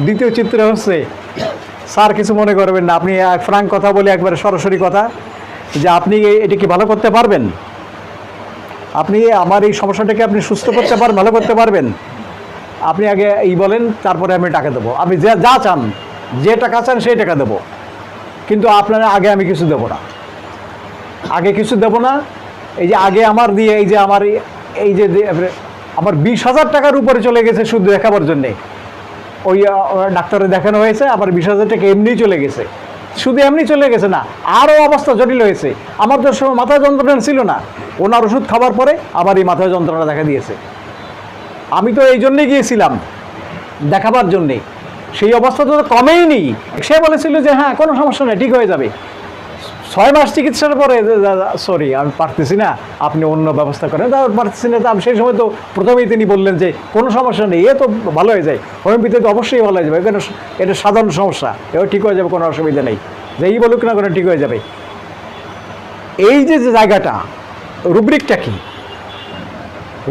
দ্বিতীয় চিত্র হচ্ছে, স্যার কিছু মনে করবেন না, আপনি ফ্রাঙ্ক কথা বলে, একবারে সরাসরি কথা, যে আপনি এটা কি ভালো করতে পারবেন? আপনি আমার এই সমস্যাটাকে আপনি সুস্থ করতে পারেন ভালো করতে পারবেন। আপনি আগে এই বলেন, তারপরে আমি টাকা দেবো। আপনি যা যা চান, যে টাকা চান সেই টাকা দেবো। কিন্তু আপনার আগে আমি কিছু দেবো না। আগে কিছু দেবো না, এই যে আগে আমার দিয়ে, এই যে আমার এই- যে- আমার বিশ হাজার টাকার উপরে চলে গেছে শুধু দেখাবার জন্যে। ওই ডাক্তারে দেখানো হয়েছে, আবার বিশ হাজার টাকা এমনিই চলে গেছে। শুধু এমনি চলে গেছে না আরও অবস্থা জটিল হয়েছে। আমার তো সময় মাথায় যন্ত্রণা ছিল না। ওনার ওষুধ খাবার পরে আবার এই মাথায় যন্ত্রণা দেখা দিয়েছে। আমি তো এই জন্যেই গিয়েছিলাম, দেখাবার জন্যে। সেই অবস্থা তো কমেই নেই। সে বলেছিল যে হ্যাঁ কোনো সমস্যা নেই, ঠিক হয়ে যাবে। ছয় মাস চিকিৎসার পরে সরি আমি পারতেছি না, আপনি অন্য ব্যবস্থা করেন। তা পারতেছি না আমি সেই সময় তো প্রথমেই তিনি বললেন যে, কোনো সমস্যা নেই, এ তো ভালো হয়ে যায়। হোমিওপ্যাথি তো অবশ্যই ভালো হয়ে যাবে, এখানে এটা সাধারণ সমস্যা, এও ঠিক হয়ে যাবে, কোনো অসুবিধা নেই। যেই বলুক না কোনো ঠিক হয়ে যাবে। এই যে যে জায়গাটা, রুব্রিকটা কি?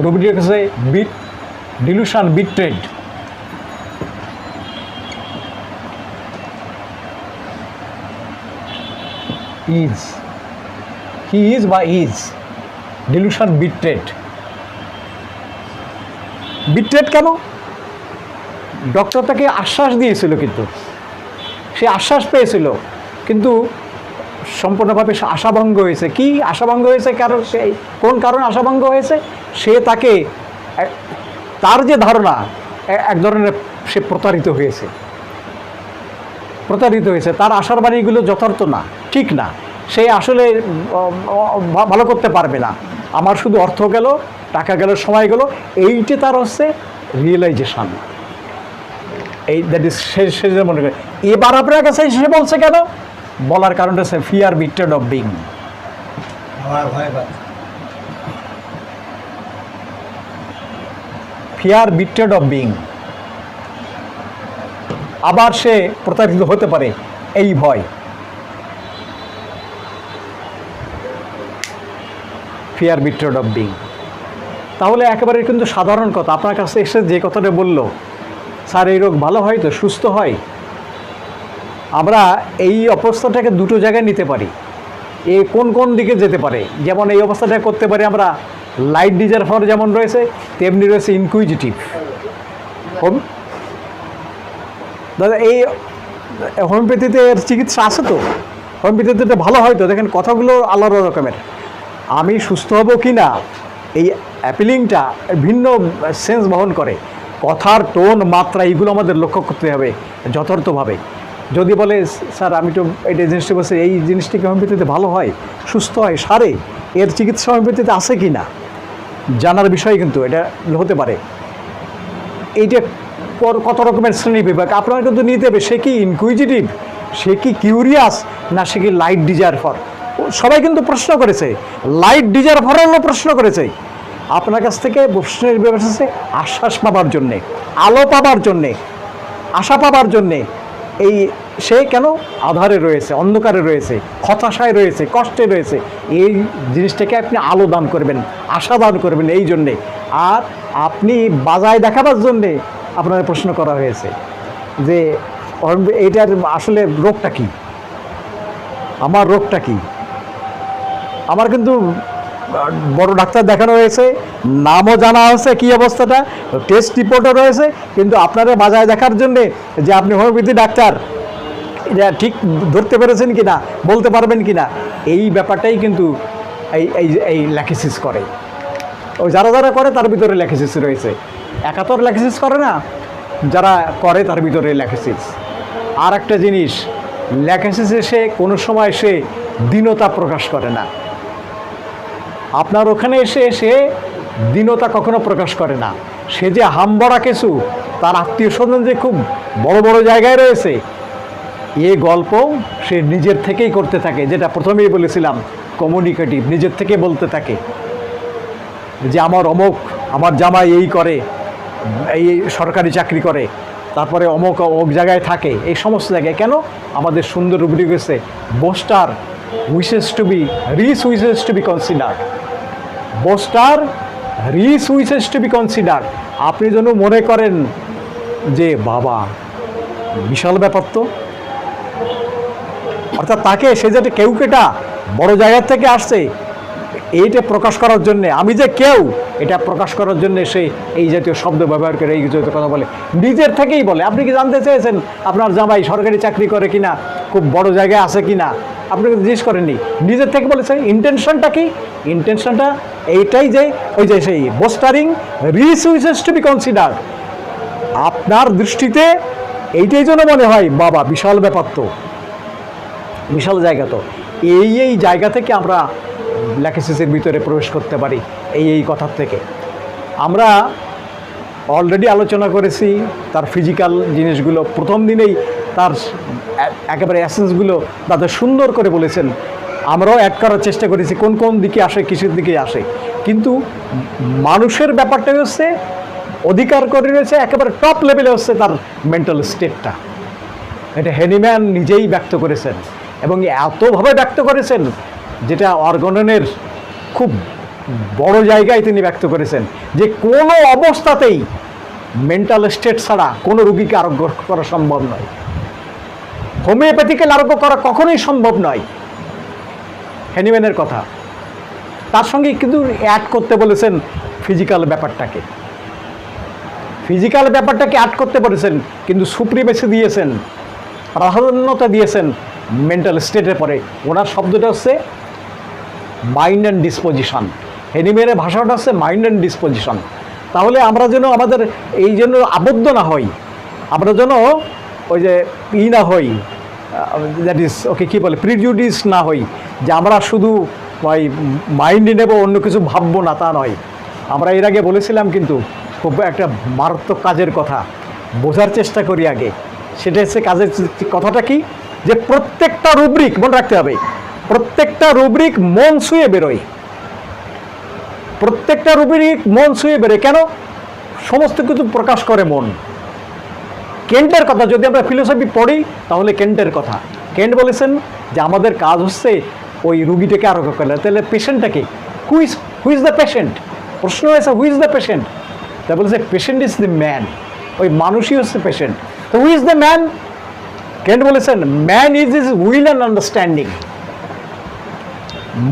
রুব্রিক হচ্ছে bit delusion betrayed is he is বা ইজ ডিলুশন বিট্রেট বিট্রেট কেন? ডক্টর তাকে আশ্বাস দিয়েছিল কিন্তু। সে আশ্বাস পেয়েছিল। কিন্তু সম্পূর্ণভাবে আশাভঙ্গ হয়েছে। কি আশাভঙ্গ হয়েছে? কারণ সে কোন কারণে আশাভঙ্গ হয়েছে? সে তাকে তার যে ধারণা এক ধরনের সে প্রতারিত হয়েছে। প্রতারিত হয়েছে তার আশার বাণীগুলো যথার্থ না ঠিক না। সে আসলে ভালো করতে পারবে না। আমার শুধু অর্থ গেল টাকা গেল সময় গেল এইটি তার হচ্ছে রিয়েলাইজেশন এই দ্যাট ইজ সে যে মনে করে এবার আপনার কাছে সে বলছে কেন? বলার কারণটা হচ্ছে fear betrayed of being fear betrayed of being আবার সে প্রতারিত হতে পারে এই ভয়। ফিয়ার বিট্রেড অফ বিং তাহলে একেবারে কিন্তু সাধারণ কথা। আপনার কাছে এসে যে কথাটা বলল, স্যার, এই রোগ ভালো হয় তো? সুস্থ হয়? আমরা এই অবস্থাটাকে দুটো জায়গায় নিতে পারি। এ কোন কোন দিকে যেতে পারে? যেমন এই অবস্থাটা করতে পারি আমরা লাইট ডিজার ফর যেমন রয়েছে, তেমনি রয়েছে ইনকুইজিটিভ দাদা, এই হোমিওপ্যাথিতে এর চিকিৎসা আছে তো? হোমিওপ্যাথিতে তো ভালো হয় তো? দেখেন, কথাগুলো আলাদা রকমের। আমি সুস্থ হব কি না? এই অ্যাপিলিংটা ভিন্ন সেন্স বহন করে। কথার টোন, মাত্রা এইগুলো আমাদের লক্ষ্য করতে হবে যথার্থভাবে। যদি বলে, স্যার, আমি তো এটা জিনিসটি বলছি, এই জিনিসটা কি হোমিওপ্যাথিতে ভালো হয়? সুস্থ হয়? সারে? এর চিকিৎসা হোমিওপ্যাথিতে আছে কি না? জানার বিষয় কিন্তু এটা হতে পারে। এইটা কত রকমের শ্রেণি বিভাগ? আপনার কিন্তু নিতে হবে, সে কি ইনকুইজিটিভ সে কি কিউরিয়াস না, সে কি লাইট ডিজায়ার ফর সবাই কিন্তু প্রশ্ন করেছে। লাইট ডিজায়ার ফরও প্রশ্ন করেছে। আপনার কাছ থেকে প্রশ্নের ব্যবস্থা আশ্বাস পাবার জন্যে, আলো পাবার জন্যে, আশা পাবার জন্যে। এই সে কেন? আধারে রয়েছে, অন্ধকারে রয়েছে, হতাশায় রয়েছে, কষ্টে রয়েছে। এই জিনিসটাকে আপনি আলো দান করবেন, আশা দান করবেন এই জন্যে। আর আপনি বাজায় দেখাবার জন্যে আপনার প্রশ্ন করা হয়েছে যে এইটার আসলে রোগটা কি? আমার রোগটা কি? আমার কিন্তু বড় ডাক্তার দেখানো হয়েছে, নামও জানা হয়েছে কি অবস্থাটা টেস্ট রিপোর্টও রয়েছে, কিন্তু আপনারা বাজায় দেখার জন্যে যে আপনি হোমিওপ্যাথি ডাক্তার, এটা ঠিক ধরতে পেরেছেন কি না বলতে পারবেন কি না এই ব্যাপারটাই কিন্তু এই এই এই ল্যাকিসিস করে। ও যারা যারা করে তার ভিতরে ল্যাকিসিস রয়েছে। একাত্তর ল্যাকিসিস করে না। যারা করে তার ভিতরে ল্যাকিসিস আর একটা জিনিস ল্যাকিসিস এসে কোনো সময় সে দীনতা প্রকাশ করে না। আপনার ওখানে এসে সে দীনতা কখনো প্রকাশ করে না। সে যে হামবড়া কিছু, তার আত্মীয় স্বজন যে খুব বড় বড় জায়গায় রয়েছে, এ গল্প সে নিজের থেকেই করতে থাকে। যেটা প্রথমেই বলেছিলাম কমিউনিকেটিভ নিজের থেকে বলতে থাকে। যে আমার অমুক, আমার জামাই এই করে এই সরকারি চাকরি করে, তারপরে অমুক অমুক জায়গায় থাকে, এই সমস্ত জায়গায় কেন? আমাদের সুন্দর রুবরি গেছে boaster wishes to be rich wishes to be consider boaster rich wishes to be consider আপনি যেন মনে করেন যে, বাবা, বিশাল ব্যাপার তো। অর্থাৎ তাকে সে যাতে কেউ কেটা বড় জায়গার থেকে আসছে এইটা প্রকাশ করার জন্য, আমি যে কেউ, এটা প্রকাশ করার জন্য সে এই জাতীয় শব্দ ব্যবহার করে এই জাতীয় কথা বলে। নিজের থেকেই বলে। আপনি কি জানতে চেয়েছেন আপনার জামাই সরকারি চাকরি করে কিনা, খুব বড় জায়গায় আছে কিনা? আপনাকে জিজ্ঞেস করেননি? নিজের থেকে বলেছে ইন্টেনশনটা কি? ইন্টেনশনটা এইটাই যে, ওই যে সেই boasting rich wishes to be consider আপনার দৃষ্টিতে এইটাই জন্য মনে হয়, বাবা, বিশাল ব্যাপার তো। বিশাল জায়গা তো। এই এই জায়গা থেকে আমরা ল্যাকেসিসের ভিতরে প্রবেশ করতে পারি, এই এই কথার থেকে। আমরা অলরেডি আলোচনা করেছি তার ফিজিক্যাল জিনিসগুলো। প্রথম দিনেই তার একেবারে অ্যাসেন্সগুলো তাদের সুন্দর করে বলেছেন। আমরাও অ্যাড করার চেষ্টা করেছি, কোন কোন দিকে আসে, কিসের দিকে আসে। কিন্তু মানুষের ব্যাপারটা হচ্ছে, অধিকার করে রয়েছে, একেবারে টপ লেভেলে হচ্ছে তার মেন্টাল স্টেটটা এটা হেনিম্যান নিজেই ব্যক্ত করেছেন। এবং এতভাবে ব্যক্ত করেছেন যেটা অর্গননের খুব বড় জায়গায় তিনি ব্যক্ত করেছেন, যে কোনো অবস্থাতেই মেন্টাল স্টেট ছাড়া কোনো রুগীকে আরোগ্য করা সম্ভব নয়। হোমিওপ্যাথিক্যাল আরোগ্য করা কখনোই সম্ভব নয়। হ্যানিম্যানের কথা। তার সঙ্গে কিন্তু অ্যাড করতে বলেছেন ফিজিক্যাল ব্যাপারটাকে। ফিজিক্যাল ব্যাপারটাকে অ্যাড করতে বলেছেন, কিন্তু সুপ্রিমেসি দিয়েছেন, প্রাধান্যতা দিয়েছেন মেন্টাল স্টেটের পরে। ওনার শব্দটা হচ্ছে মাইন্ড অ্যান্ড ডিসপোজিশান হেনিমের ভাষাটা হচ্ছে মাইন্ড অ্যান্ড ডিসপোজিশান তাহলে আমরা যেন আমাদের এই জন্য আবদ্ধ না হই, আমরা যেন ওই যে ই না হই দ্যাট ইজ ওকে কী বলে প্রিজুডিস না হই, যে আমরা শুধু ওই মাইন্ডে নেব, অন্য কিছু ভাববো না, তা নয়। আমরা এর আগে বলেছিলাম কিন্তু খুব একটা মারাত্মক কাজের কথা, বোঝার চেষ্টা করি আগে। সেটা হচ্ছে কাজের কথাটা কি? যে প্রত্যেকটা রুব্রিক মনে রাখতে হবে। প্রত্যেকটা রুব্রিক মন ছুঁয়ে বেরোয়। প্রত্যেকটা রুব্রিক মন ছুঁয়ে বেরোয়। কেন? সমস্ত কিছু প্রকাশ করে মন। কেন্টের কথা যদি আমরা ফিলোসফি পড়ি, তাহলে কেন্টের কথা। কেন্ট বলেছেন যে আমাদের কাজ হচ্ছে ওই রুগীটাকে আরোগ্য করলে। তাহলে পেশেন্টটাকে হুইজ হুইজ দ্য পেশেন্ট প্রশ্ন হয়েছে হুইজ দ্য পেশেন্ট তা বলেছে পেশেন্ট ইজ দ্য ম্যান ওই মানুষই হচ্ছে পেশেন্ট তো হুইজ দ্য ম্যান কেন্ট বলেছেন man is is will and understanding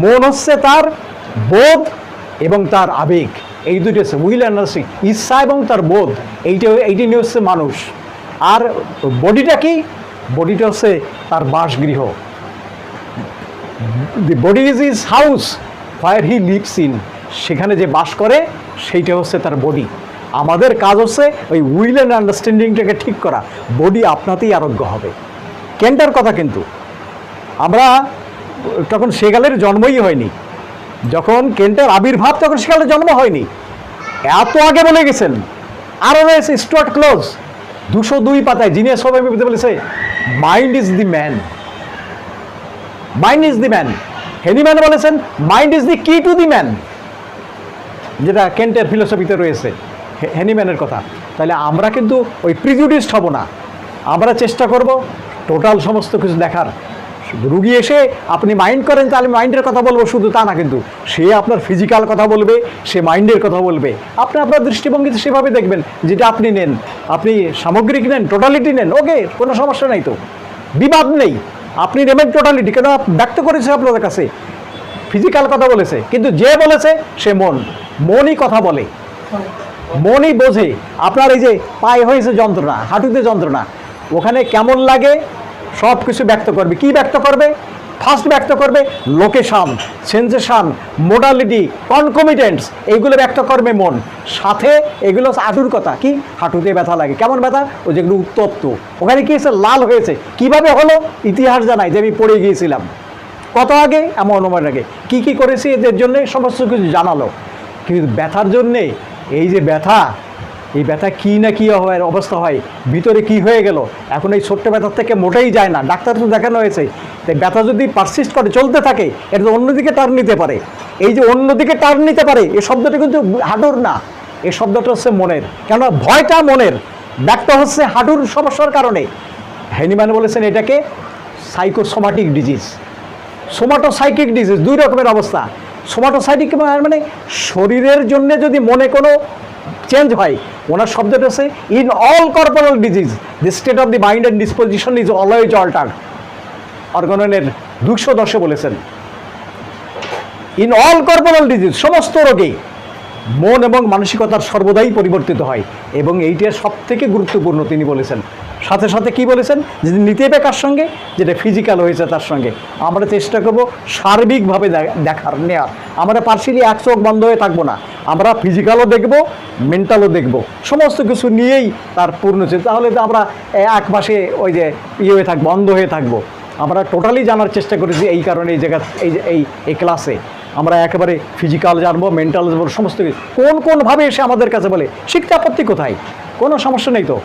মন হচ্ছে তার বোধ এবং তার আবেগ। এই দুটো হচ্ছে উইল অ্যান্ডারস্ট্যান্ডিং ইচ্ছা এবং তার বোধ, এইটা এইটি নিয়ে হচ্ছে মানুষ। আর বডিটা কি? বডিটা হচ্ছে তার বাসগৃহ। The body is is house where he lives in সেখানে যে বাস করে, সেইটা হচ্ছে তার বডি আমাদের কাজ হচ্ছে ওই উইল অ্যান্ড আন্ডারস্ট্যান্ডিংটাকে ঠিক করা। বডি আপনাতেই আরোগ্য হবে। কেন্টার কথা কিন্তু। আমরা তখন সেগালের জন্মই হয়নি। যখন কেন্টের আবির্ভাব, তখন সেগালের জন্ম হয়নি। এত আগে বলে গেছেন আরও রয়েছে স্টুয়ার্ট ক্লোজ দুশো দুই পাতায় জিনিয়াস সবাই বলেছে mind is the man mind is the man Hahnemann বলেছেন mind is the key to the man যেটা কেন্টের ফিলোসফিতে রয়েছে হেনিম্যানের কথা। তাহলে আমরা কিন্তু ওই প্রিজুডিস্ট হব না। আমরা চেষ্টা করব টোটাল সমস্ত কিছু দেখার। রুগী এসে আপনি মাইন্ড করেন, তাহলে মাইন্ডের কথা বলব শুধু তা না কিন্তু। সে আপনার ফিজিক্যাল কথা বলবে, সে মাইন্ডের কথা বলবে। আপনি আপনার দৃষ্টিভঙ্গিতে সেভাবে দেখবেন, যেটা আপনি নেন। আপনি সামগ্রিক নেন টোটালিটি নেন, ওকে, কোনো সমস্যা নাই তো। বিবাদ নেই। আপনি নেবেন টোটালিটি কেন ব্যক্ত করেছে আপনাদের কাছে। ফিজিক্যাল কথা বলেছে, কিন্তু যে বলেছে, সে মন। মনই কথা বলে। মনই বোঝে। আপনার এই যে পায়ে হয়েছে যন্ত্রণা, হাঁটুতে যন্ত্রণা, ওখানে কেমন লাগে? সব কিছু ব্যক্ত করবে। কি ব্যক্ত করবে? ফার্স্ট ব্যক্ত করবে লোকেশান সেন্সেশন মোডালিটি কনকমিটেন্টস এইগুলো ব্যক্ত করবে মন। সাথে এগুলো হাঁটুর কথা। কি? হাঁটুতে ব্যথা লাগে। কেমন ব্যথা? ও যেগুলো উত্তপ্ত। ওখানে কি হয়েছে? লাল হয়েছে। কীভাবে হলো? ইতিহাস জানাই যে আমি পড়ে গিয়েছিলাম। কত আগে? এমন অনুমান আগে। কী কী করেছি? এদের জন্যে সমস্ত কিছু জানালো। কিন্তু ব্যথার জন্যে এই যে ব্যথা এই ব্যথা কী না কী হয়, অবস্থা হয়, ভিতরে কি হয়ে গেল? এখন এই ছোট্ট ব্যথার থেকে মোটেই যায় না, ডাক্তার তো দেখানো হয়েছে। তাই ব্যথা যদি পারসিস্ট করে, চলতে থাকে, এটা তো অন্যদিকে টার্ন নিতে পারে। এই যে অন্যদিকে টার্ন নিতে পারে এই শব্দটা কিন্তু হাঁটুর না এই শব্দটা হচ্ছে মনের। কেননা ভয়টা মনের ব্যক্ত হচ্ছে হাঁটুর সমস্যার কারণে। হ্যানিম্যান বলেছেন এটাকে সাইকোসোমাটিক ডিজিজ সোমাটোসাইকিক ডিজিজ দুই রকমের অবস্থা। সোমাটোসাইটিক মানে শরীরের জন্য যদি মনে কোনো চেঞ্জ হয়। ওনার শব্দটা হচ্ছে in all corporal disease the state of the mind and disposition is always alter অর্গনের দুশো দশে বলেছেন। ইন অল কর্পোরাল ডিজিজ সমস্ত রোগে মন এবং মানসিকতার সর্বদাই পরিবর্তিত হয় এবং এইটা সব থেকে গুরুত্বপূর্ণ, তিনি বলেছেন। সাথে সাথে কি বলেছেন? যে নিতে হবে কার সঙ্গে? যেটা ফিজিক্যাল হয়েছে তার সঙ্গে। আমরা চেষ্টা করব সার্বিকভাবে দেখার নেওয়ার আমরা পার্সিয়ালি এক চোখ বন্ধ হয়ে থাকব না। আমরা ফিজিক্যালও দেখব মেন্টালও দেখব। সমস্ত কিছু নিয়েই তার পূর্ণ তাহলে তো আমরা এক মাসে ওই যে ইয়ে হয়ে থাকব বন্ধ হয়ে থাকব। আমরা টোটালি জানার চেষ্টা করেছি এই কারণে এই জায়গা এই এই এই ক্লাসে আমরা একেবারে ফিজিক্যাল জানব মেন্টাল জানব, সমস্ত কিছু। কোন কোনভাবে এসে আমাদের কাছে বলে শিখতে আপত্তি কোথায়? কোনো সমস্যা নেই তো।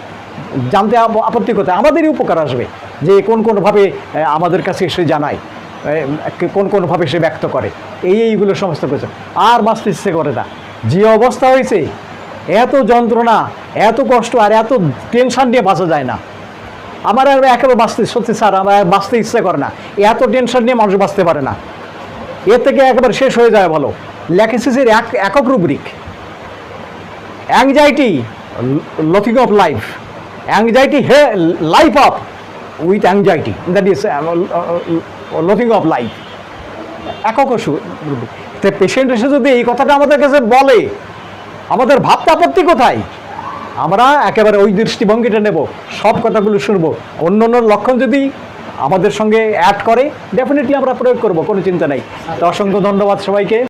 জানতে আপ- আপত্তি কোথায় আমাদেরই উপকার আসবে যে কোন কোনভাবে আমাদের কাছে এসে জানায় কোন কোনভাবে সে ব্যক্ত করে। এই এইগুলো সমস্ত কিছু। আর বাঁচতে ইচ্ছে করে না। যে অবস্থা হয়েছে, এত যন্ত্রণা, এত কষ্ট আর এত টেনশন নিয়ে বাঁচা যায় না। আমার আর একেবারে বাঁচতে, সত্যি স্যার, আমার আর বাঁচতে ইচ্ছে করে না। এত টেনশন নিয়ে মানুষ বাঁচতে পারে না। এর থেকে একেবারে শেষ হয়ে যায় বলো। ল্যাকেসিসের এক একক rubric. Anxiety loathing of life anxiety hey life of with anxiety that is loathing of life একক তো পেশেন্ট এসে যদি এই কথাটা আমাদের কাছে বলে, আমাদের ভাবতে আপত্তি কোথায়? আমরা একেবারে ওই দৃষ্টিভঙ্গিটা নেব, সব কথাগুলো শুনব। অন্য অন্য লক্ষণ যদি আমাদের সঙ্গে অ্যাড করে ডেফিনেটলি আমরা প্রয়োগ করব, কোনো চিন্তা নেই। তো অসংখ্য ধন্যবাদ সবাইকে।